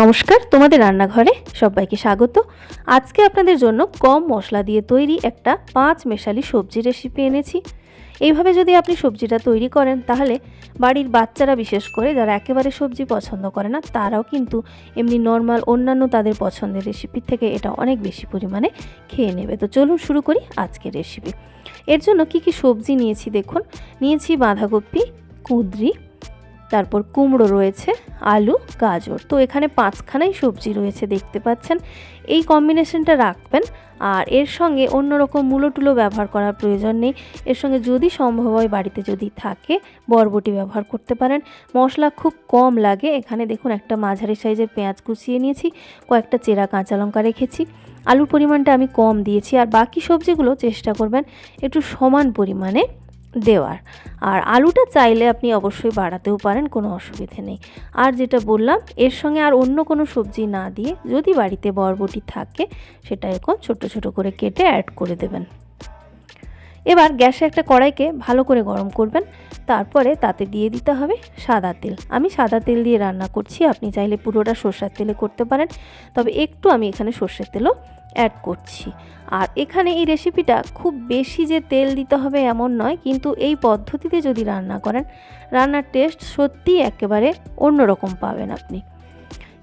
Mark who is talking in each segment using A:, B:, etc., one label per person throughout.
A: নমস্কার, তোমাদের রান্নাঘরে সবাইকে স্বাগত। আজকে আপনাদের জন্য কম মশলা দিয়ে তৈরি একটা পাঁচ মেশালি সবজি রেসিপি এনেছি। এইভাবে যদি আপনি সবজিটা তৈরি করেন, তাহলে বাড়ির বাচ্চারা, বিশেষ করে যারা একেবারে সবজি পছন্দ করে না, তারাও কিন্তু এমনি নর্মাল অন্যান্য তাদের পছন্দের রেসিপির থেকে এটা অনেক বেশি পরিমাণে খেয়ে নেবে। তো চলুন শুরু করি আজকের রেসিপি এর জন্য কি কি সবজি নিয়েছি দেখুন। নিয়েছি বাঁধাকপি, কুঁদরি তারপর কুমড়ো রয়েছে, আলু, গাজর। তো এখানে পাঁচখানাই সবজি রয়েছে, দেখতে পাচ্ছেন। এই কম্বিনেশনটা রাখবেন, আর এর সঙ্গে অন্য রকম মূলো টুলো ব্যবহার করার প্রয়োজন নেই। এর সঙ্গে যদি সম্ভব হয়, বাড়িতে যদি থাকে, বরবটি ব্যবহার করতে পারেন। মশলা খুব কম লাগে। এখানে দেখুন, একটা মাঝারি সাইজের পেঁয়াজ কুচিয়ে নিয়েছি, কয়েকটা চেরা কাঁচা লঙ্কা রেখেছি। আলুর পরিমাণটা আমি কম দিয়েছি, আর বাকি সবজিগুলো চেষ্টা করবেন একটু সমান পরিমাণে দেওয়ার। আর আলুটা চাইলে আপনি অবশ্যই বাড়াতেও পারেন, কোনো অসুবিধে নেই। আর যেটা বললাম, এর সঙ্গে আর অন্য কোনো সবজি না দিয়ে যদি বাড়িতে বরবটি থাকে, সেটা এরকম ছোট ছোট করে কেটে অ্যাড করে দেবেন। এবার গ্যাসে একটা কড়াইকে ভালো করে গরম করবেন। তারপরে তাতে দিয়ে দিতে হবে সাদা তেল। আমি সাদা তেল দিয়ে রান্না করছি, আপনি চাইলে পুরোটা সর্ষের তেলে করতে পারেন। তবে একটু আমি এখানে সর্ষের তেলও অ্যাড করছি। আর এখানে এই রেসিপিটা খুব বেশি যে তেল দিতে হবে এমন নয়, কিন্তু এই পদ্ধতিতে যদি রান্না করেন, রান্নার টেস্ট সত্যিই একেবারে অন্যরকম পাবেন আপনি।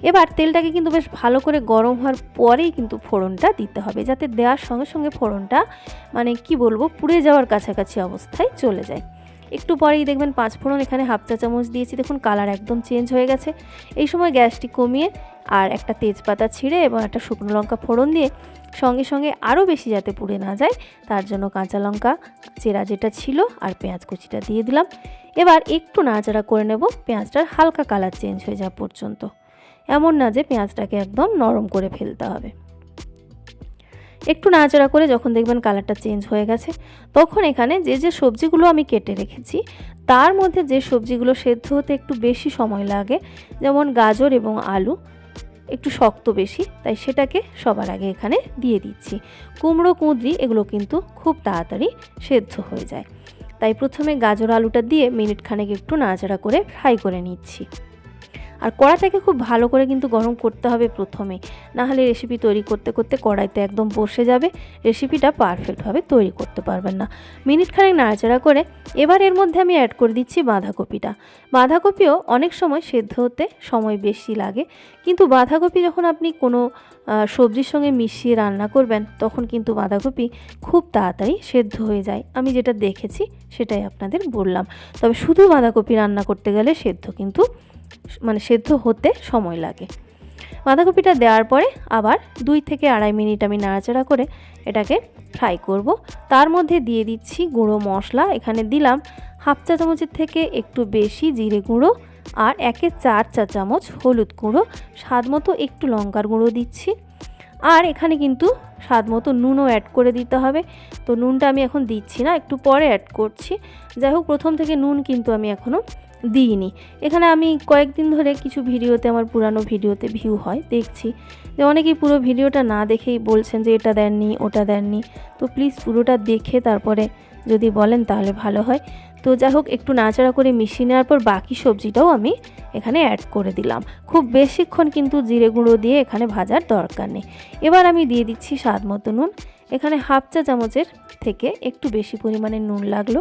A: এবার তেলটাকে কিন্তু বেশ ভালো করে গরম হওয়ার পরেই কিন্তু ফোড়নটা দিতে হবে, যাতে দেওয়ার সঙ্গে সঙ্গে ফোড়নটা মানে কি বলব, পুড়ে যাওয়ার কাছাকাছি অবস্থায় চলে যায়। একটু পরেই দেখবেন পাঁচ ফোড়ন এখানে হাফ চা চামচ দিয়েছি। দেখুন কালার একদম চেঞ্জ হয়ে গেছে। এই সময় গ্যাসটি কমিয়ে আর একটা তেজপাতা ছিঁড়ে এবং একটা শুকনো লঙ্কা ফোড়ন দিয়ে সঙ্গে সঙ্গে আরও বেশি যাতে পুড়ে না যায়, তার জন্য কাঁচা লঙ্কা, চেরা যেটা ছিল আর পেঁয়াজ কুচিটা দিয়ে দিলাম। এবার একটু নাড়াচাড়া করে নেব, পেঁয়াজটার হালকা কালার চেঞ্জ হয়ে যাওয়া পর্যন্ত। এমন না যে পেঁয়াজটাকে একদম নরম করে ফেলতে হবে। একটু নাড়াচাড়া করে যখন দেখবেন কালারটা চেঞ্জ হয়ে গেছে, তখন এখানে যে যে সবজিগুলো আমি কেটে রেখেছি, তার মধ্যে যে সবজিগুলো সেদ্ধ হতে একটু বেশি সময় লাগে, যেমন গাজর এবং আলু একটু শক্ত বেশি, তাই সেটাকে সবার আগে এখানে দিয়ে দিচ্ছি। কুমড়ো, কুঁদরি এগুলো কিন্তু খুব তাড়াতাড়ি সেদ্ধ হয়ে যায়। তাই প্রথমে গাজর আলুটা দিয়ে মিনিট খানেক একটু নাড়াচাড়া করে ফ্রাই করে নিচ্ছি। আর কড়াটাকে খুব ভালো করে কিন্তু গরম করতে হবে প্রথমে। না হলে রেসিপি তৈরি করতে করতে কড়াইতে একদম বসে যাবে। রেসিপিটা পারফেক্টভাবে তৈরি করতে পারবেন না। মিনিট খানেক নাড়াচাড়া করে এবার এর মধ্যে আমি অ্যাড করে দিচ্ছি বাঁধাকপিটা। বাঁধাকপিও অনেক সময় সেদ্ধ হতে সময় বেশি লাগে। কিন্তু বাঁধাকপি যখন আপনি কোনো সবজির সঙ্গে মিশিয়ে রান্না করবেন, তখন কিন্তু বাঁধাকপি খুব তাড়াতাড়ি সেদ্ধ হয়ে যায়। আমি যেটা দেখেছি সেটাই আপনাদের বললাম। তবে শুধু বাঁধাকপি রান্না করতে গেলে সেদ্ধ কিন্তু মানে সেদ্ধ হতে সময় লাগে। বাঁধাকপিটা দেওয়ার পরে আবার দুই থেকে আড়াই মিনিট আমি নাড়াচাড়া করে এটাকে ফ্রাই করব। তার মধ্যে দিয়ে দিচ্ছি গুঁড়ো মশলা। এখানে দিলাম হাফ চা চামচের থেকে একটু বেশি জিরে গুঁড়ো আর একে চার চা চামচ হলুদ গুঁড়ো। স্বাদ মতো একটু লঙ্কার গুঁড়ো দিচ্ছি। আর এখানে কিন্তু স্বাদ মতো নুনও অ্যাড করে দিতে হবে। তো নুনটা আমি এখন দিচ্ছি না, একটু পরে অ্যাড করছি। যাই হোক, প্রথম থেকে নুন কিন্তু আমি এখনও দিইনি। এখানে আমি কয়েকদিন ধরে কিছু ভিডিওতে, আমার পুরানো ভিডিওতে ভিউ হয়, দেখছি। যে অনেকেই পুরো ভিডিওটা না দেখেই বলছেন যে এটা দেননি, ওটা দেননি। তো প্লিজ পুরোটা দেখে তারপরে যদি বলেন তাহলে ভালো হয়। তো যাই হোক একটু নাচাড়া করে মিশিয়ে নেওয়ার পর বাকি সবজিটাও আমি এখানে অ্যাড করে দিলাম। খুব বেশিক্ষণ কিন্তু জিরে গুঁড়ো দিয়ে এখানে ভাজার দরকার নেই। এবার আমি দিয়ে দিচ্ছি স্বাদ মতো নুন। এখানে হাফ চা চামচের থেকে একটু বেশি পরিমাণে নুন লাগল।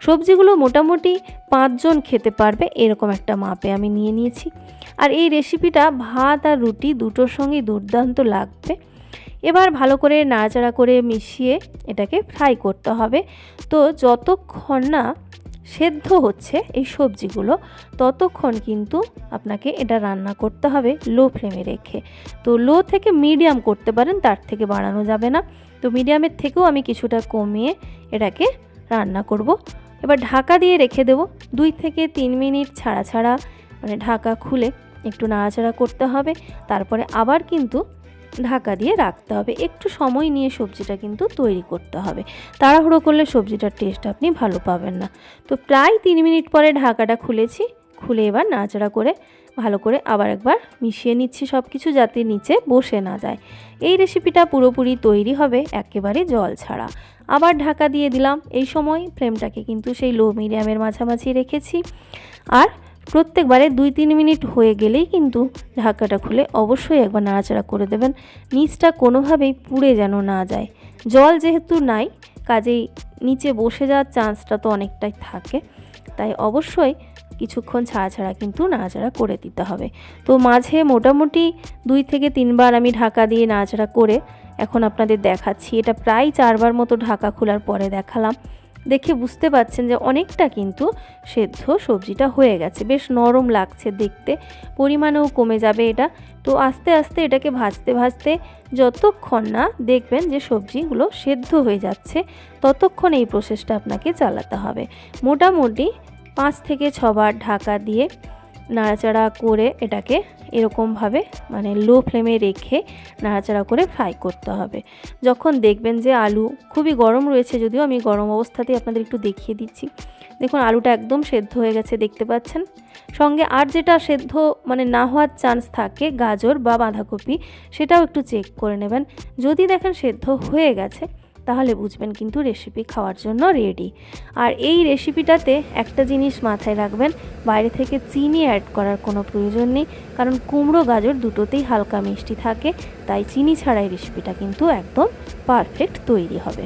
A: সবজিগুলো মোটামুটি পাঁচজন খেতে পারবে, এরকম একটা মাপে আমি নিয়ে নিয়েছি। আর এই রেসিপিটা ভাত আর রুটি দুটোর সঙ্গেই দুর্দান্ত লাগবে। এবার ভালো করে নাড়াচাড়া করে মিশিয়ে এটাকে ফ্রাই করতে হবে। তো যতক্ষণ না সেদ্ধ হচ্ছে এই সবজিগুলো, ততক্ষণ কিন্তু আপনাকে এটা রান্না করতে হবে লো ফ্লেমে রেখে। তো লো থেকে মিডিয়াম করতে পারেন, তার থেকে বাড়ানো যাবে না। তো মিডিয়ামের থেকেও আমি কিছুটা কমিয়ে এটাকে রান্না করব। এবার ঢাকা দিয়ে রেখে দেব। দুই থেকে তিন মিনিট ছাড়া ছাড়া মানে ঢাকা খুলে একটু নাড়াচাড়া করতে হবে। তারপরে আবার কিন্তু ঢাকা দিয়ে রাখতে হবে। একটু সময় নিয়ে সবজিটা কিন্তু তৈরি করতে হবে। তাড়াহুড়ো করলে সবজিটার টেস্ট আপনি ভালো পাবেন না। তো প্রায় তিন মিনিট পরে ঢাকাটা খুলেছি। খুলে এবার নাচড়া করে ভালো করে আবার একবার মিশিয়ে নিচ্ছি সব কিছু যাতে নিচে বসে না যায়। এই রেসিপিটা পুরোপুরি তৈরি হবে একেবারে জল ছাড়া। আবার ঢাকা দিয়ে দিলাম। এই সময় ফ্লেমটাকে কিন্তু সেই লো মিডিয়ামের মাঝামাঝি রেখেছি। আর প্রত্যেকবারে দুই তিন মিনিট হয়ে গেলেই কিন্তু ঢাকাটা খুলে অবশ্যই একবার নাড়াচাড়া করে দেবেন। নিচটা কোনোভাবেই পুড়ে যেন না যায়। জল যেহেতু নাই, কাজেই নিচে বসে যাওয়ার চান্সটা তো অনেকটাই থাকে। তাই অবশ্যই কিছুক্ষণ ছাড়া ছাড়া কিন্তু নাড়াচাড়া করে দিতে হবে। তো মাঝে মোটামুটি দুই থেকে তিনবার আমি ঢাকা দিয়ে নাড়াচাড়া করে এখন আপনাদের দেখাচ্ছি। এটা প্রায় চারবার মতো ঢাকা খোলার পরে দেখালাম। দেখে বুঝতে পাচ্ছেন যে অনেকটা কিন্তু সেদ্ধ সবজিটা হয়ে গেছে। বেশ নরম লাগছে দেখতে, পরিমাণেও কমে যাবে এটা। তো আস্তে আস্তে এটাকে ভাজতে ভাজতে যতক্ষণ না দেখবেন যে সবজিগুলো সেদ্ধ হয়ে যাচ্ছে, ততক্ষণ এই প্রসেসটা আপনাকে চালাতে হবে। মোটামুটি পাঁচ থেকে ছবার ঢাকা দিয়ে নাড়াচাড়া করে এটাকে এরকমভাবে মানে লো ফ্লেমে রেখে নাড়াচাড়া করে ফ্রাই করতে হবে। যখন দেখবেন যে আলু খুবই গরম রয়েছে, যদিও আমি গরম অবস্থাতেই আপনাদের একটু দেখিয়ে দিচ্ছি। দেখুন, আলুটা একদম সেদ্ধ হয়ে গেছে, দেখতে পাচ্ছেন? সঙ্গে আর যেটা সেদ্ধ মানে না হওয়ার চান্স থাকে, গাজর বা বাঁধাকপি, সেটাও একটু চেক করে নেবেন। যদি দেখেন সেদ্ধ হয়ে গেছে তাহলে বুঝবেন কিন্তু রেসিপি খাওয়ার জন্য রেডি আর এই রেসিপিটাতে একটা জিনিস মাথায় রাখবেন, বাইরে থেকে চিনি অ্যাড করার কোনো প্রয়োজন নেই, কারণ কুমড়ো গাজর দুটোতেই হালকা মিষ্টি থাকে, তাই চিনি ছাড়াই রেসিপিটা কিন্তু একদম পারফেক্ট তৈরি হবে।